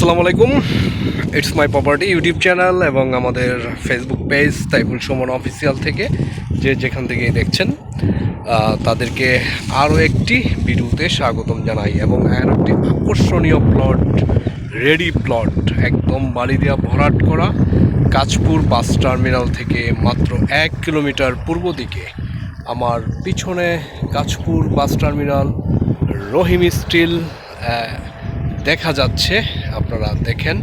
আসসালামু আলাইকুম। It's my property YouTube channel এবং আমাদের Facebook page Taibul Sumon official থেকে, যে যেখান থেকে দেখছেন তাদেরকে আরও একটি ভিডিওতে স্বাগতম জানাই এবং আরও একটি আকর্ষণীয় প্লট রেডি প্লট একদম বাড়ি দেওয়া ভরাট করা কাঁচপুর বাস টার্মিনাল থেকে মাত্র এক কিলোমিটার পূর্ব দিকে। আমার পিছনে Kanchpur bus terminal, Rahim steel দেখা যাচ্ছে, আপনারা দেখেন,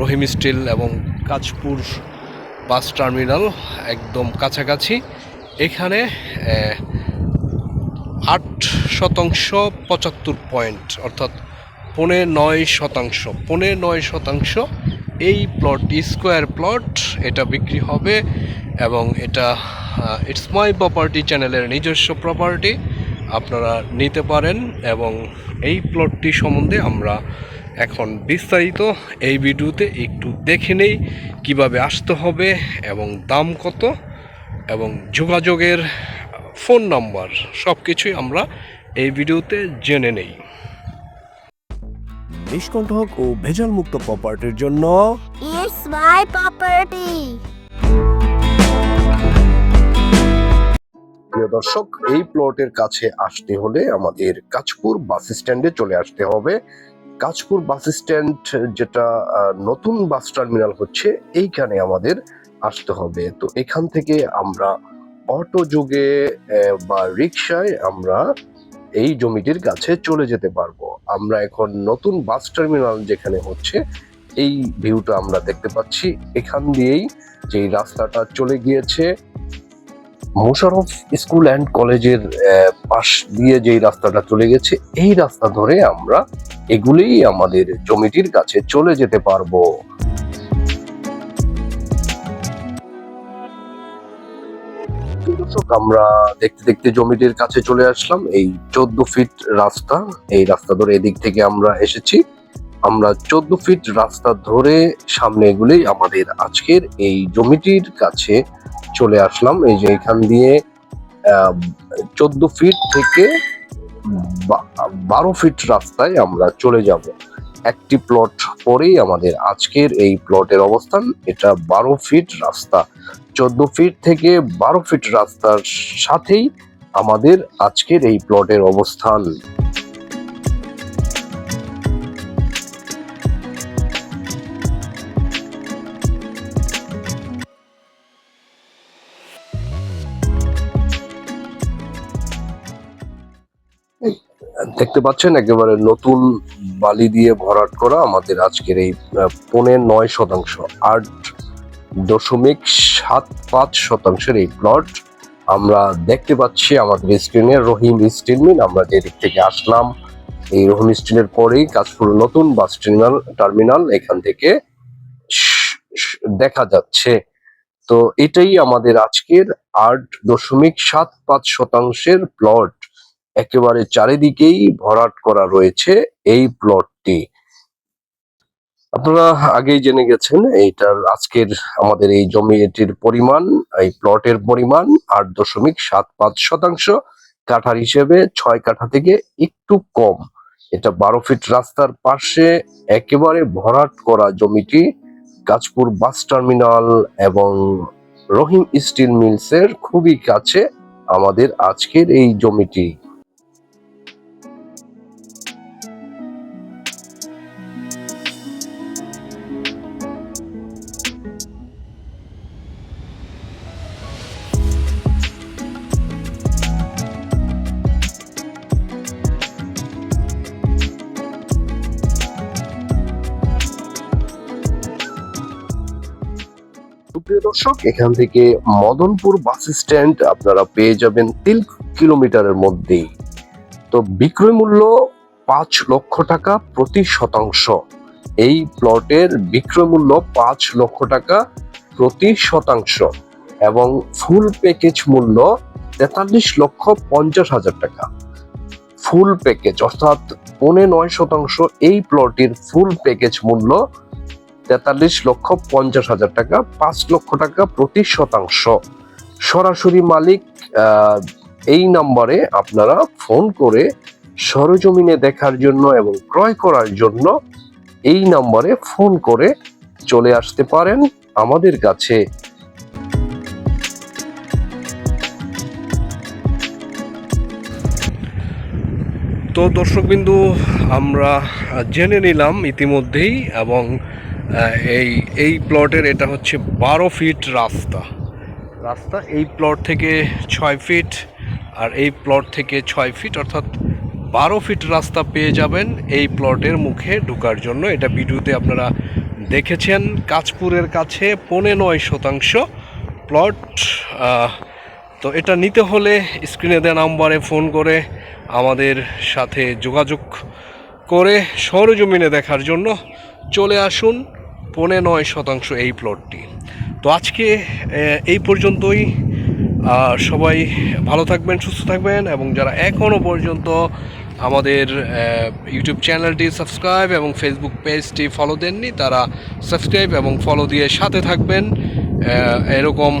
রহিম স্টিল এবং কাজপুর বাস টার্মিনাল একদম কাছাকাছি। এখানে আট শতাংশ পঁচাত্তর পয়েন্ট, অর্থাৎ পৌনে নয় শতাংশ, পৌনে নয় শতাংশ এই প্লট স্কোয়ার প্লট এটা বিক্রি হবে এবং এটা ইটস মাই প্রপার্টি চ্যানেলের নিজস্ব প্রপার্টি আপনারা নিতে পারেন এবং এই প্লটটি সম্বন্ধে আমরা এখন বিস্তারিত এই ভিডিওতে একটু দেখে নেই কীভাবে আসতে হবে এবং দাম কত এবং যোগাযোগের ফোন নাম্বার সব কিছুই আমরা এই ভিডিওতে জেনে নেই নিষ্কণ্ঠক ও ভেজাল মুক্ত প্রপার্টির জন্য It's my property. প্রিয় দর্শক, এই প্লটের কাছে আসতে হলে আমাদের কাঁচপুর বাস স্ট্যান্ডে চলে আসতে হবে। কাঁচপুর বাস স্ট্যান্ড যেটা নতুন বাস টার্মিনাল হচ্ছে, এইখানে আমাদের আসতে হবে। তো এখান থেকে আমরা অটো যুগে বা রিক্সায় আমরা এই জমিটির কাছে চলে যেতে পারব। আমরা এখন নতুন বাস টার্মিনাল যেখানে হচ্ছে, এই ভিউটা আমরা দেখতে পাচ্ছি। এখান দিয়েই যে রাস্তাটা চলে গিয়েছে মোশারফ স্কুল অ্যান্ড কলেজের পাশ দিয়ে যেই রাস্তাটা চলে গেছে, এই রাস্তা ধরে আমরা এগুলেই আমাদের জমিটির কাছে চলে যেতে পারব। আমরা দেখতে দেখতে জমিটির কাছে চলে আসলাম। এই চোদ্দ ফিট রাস্তা, এই রাস্তা ধরে এদিক থেকে আমরা এসেছি। আমরা চোদ্দ ফিট রাস্তা ধরে সামনে এগুলেই আমাদের আজকের এই জমিটির কাছে চলে আসলাম। এই যে এখান দিয়ে চোদ্দ ফিট থেকে বারো ফিট রাস্তায় আমরা চলে যাব। একটি প্লট পরেই আমাদের আজকের এই প্লটের অবস্থান। এটা বারো ফিট রাস্তা। চোদ্দ ফিট থেকে বারো ফিট রাস্তার সাথেই আমাদের আজকের এই প্লটের অবস্থান। দেখতে পাচ্ছেন একেবারে নতুন বালি দিয়ে ভরাট করা আমাদের আজকের এই আহ, পৌনে নয় শতাংশ আট দশমিক সাত পাঁচ শতাংশের এই প্লট আমরা দেখতে পাচ্ছি আমাদের স্ক্রিনে রহিম স্টিল মিল আমরা যে দিক থেকে আসলাম এই রহিম স্টিলের পরেই কাজপুর নতুন বাস টার্মিনাল টার্মিনাল এখান থেকে দেখা যাচ্ছে। তো এটাই আমাদের আজকের আট দশমিক সাত পাঁচ শতাংশের প্লট একেবারে চারিদিকেই ভরাট করা রয়েছে এই প্লটটি। আপনারা আগেই জেনে গেছেন, এইটার আজকের আমাদের এই জমিটির পরিমাণ, এই প্লটের পরিমাণ আট দশমিক সাত পাঁচ শতাংশ। কাঠার হিসেবে ছয় কাঠা থেকে একটু কম। এটা বারো ফিট রাস্তার পাশে একেবারে ভরাট করা জমিটি গাজপুর বাস টার্মিনাল এবং রহিম স্টিল মিলসের খুবই কাছে আমাদের আজকের এই জমিটি। দর্শক, এখান থেকে মদনপুর বাস স্ট্যান্ড আপনারা পেয়ে যাবেন তিন কিলোমিটারের মধ্যেই। তো বিক্রয় মূল্য পাঁচ লক্ষ টাকা প্রতি শতাংশ। এই প্লটের বিক্রয় মূল্য পাঁচ লক্ষ টাকা প্রতি শতাংশ এবং ফুল প্যাকেজ মূল্য তেতাল্লিশ লক্ষ পঞ্চাশ হাজার টাকা। ফুল প্যাকেজ অর্থাৎ পৌনে নয় শতাংশ এই প্লটের ফুল প্যাকেজ মূল্য তেতাল্লিশ লক্ষ পঞ্চাশ হাজার টাকা, পাঁচ লক্ষ টাকা প্রতি শতাংশ। সরাসরি মালিক এই নম্বরে আপনারা ফোন করে সরজমিনে দেখার জন্য এবং ক্রয় করার জন্য এই নাম্বারে ফোন করে চলে আসতে পারেন আমাদের কাছে। তো দর্শকবিন্দু, আমরা জেনে নিলাম ইতিমধ্যেই এবং এই এই প্লটের এটা হচ্ছে বারো ফিট রাস্তা। রাস্তা এই প্লট থেকে ছয় ফিট আর এই প্লট থেকে ছয় ফিট, অর্থাৎ বারো ফিট রাস্তা পেয়ে যাবেন এই প্লটের মুখে ঢুকার জন্য। এটা ভিডিওতে আপনারা দেখেছেন, কাঁচপুরের কাছে পৌনে নয় শতাংশ প্লট। তো এটা নিতে হলে স্ক্রিনে দেওয়া নাম্বারে ফোন করে আমাদের সাথে যোগাযোগ করে সরজমিনে দেখার জন্য চলে আসুন। পৌনে নয় শতাংশ এই প্লটটি। তো আজকে এই পর্যন্তই। সবাই ভালো থাকবেন, সুস্থ থাকবেন এবং যারা এখনও পর্যন্ত আমাদের ইউটিউব চ্যানেলটি সাবস্ক্রাইব এবং ফেসবুক পেজটি ফলো দেননি, তারা সাবস্ক্রাইব এবং ফলো দিয়ে সাথে থাকবেন। এরকম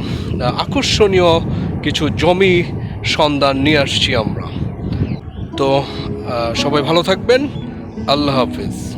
আকর্ষণীয় কিছু জমি সন্ধান নিয়ে আসছি আমরা। তো সবাই ভালো থাকবেন। আল্লাহ হাফিজ।